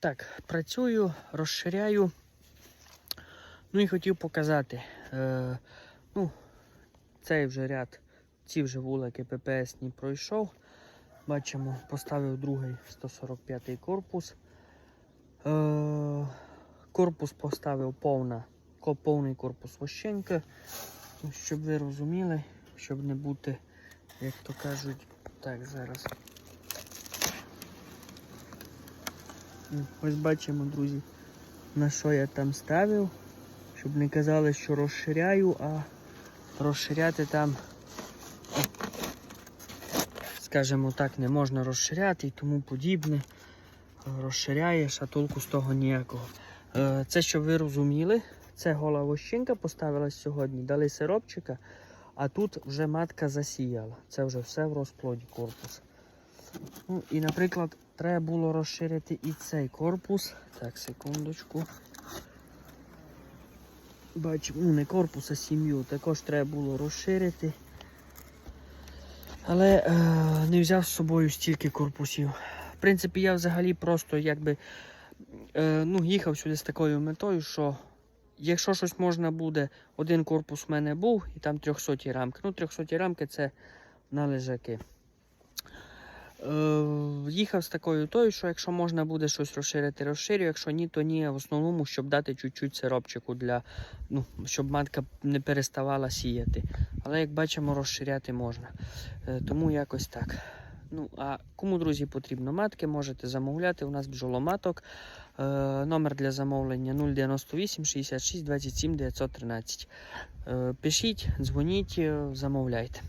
Так, працюю, розширяю. Ну і хотів показати. Е, ну, цей вже ряд, ці вже вулики ППСні пройшов. Бачимо, поставив другий 145-й корпус. Е, корпус поставив повна, повний корпус вощенки. Ну, Щоб ви розуміли, щоб не бути, як то кажуть, так, зараз. Ну, Ось бачимо, друзі, на що я там ставив, щоб не казали, що розширяю, а розширяти там, скажімо так, не можна розширяти і тому подібне. Розширяєш, а толку з того ніякого. Е, Це, щоб ви розуміли, це гола вощинка поставилась сьогодні, дали сиропчика, а тут вже матка засіяла. Це вже все в розплоді корпус. Ну, і, наприклад, треба було розширити і цей корпус. Так, секундочку. Бачимо, ну не корпус, а сім'ю. Також треба було розширити. Але е, не взяв з собою стільки корпусів. В принципі, я взагалі просто якби е, ну, їхав сюди з такою метою, що якщо щось можна буде, один корпус в мене був і там 300 рамки. Ну, 300 рамки це на лежаки. Їхав з такою тою, що якщо можна буде щось розширити, розширю, якщо ні, то ні. В основному, щоб дати чуть-чуть сиропчику для, ну, щоб матка не переставала сіяти. Але як бачимо, розширяти можна. Е, тому якось так. Ну, а кому, друзі, потрібно матки, можете замовляти. У нас бджоломаток. Е, номер для замовлення 098 66 27 913. Е, пишіть, дзвоніть, е, замовляйте.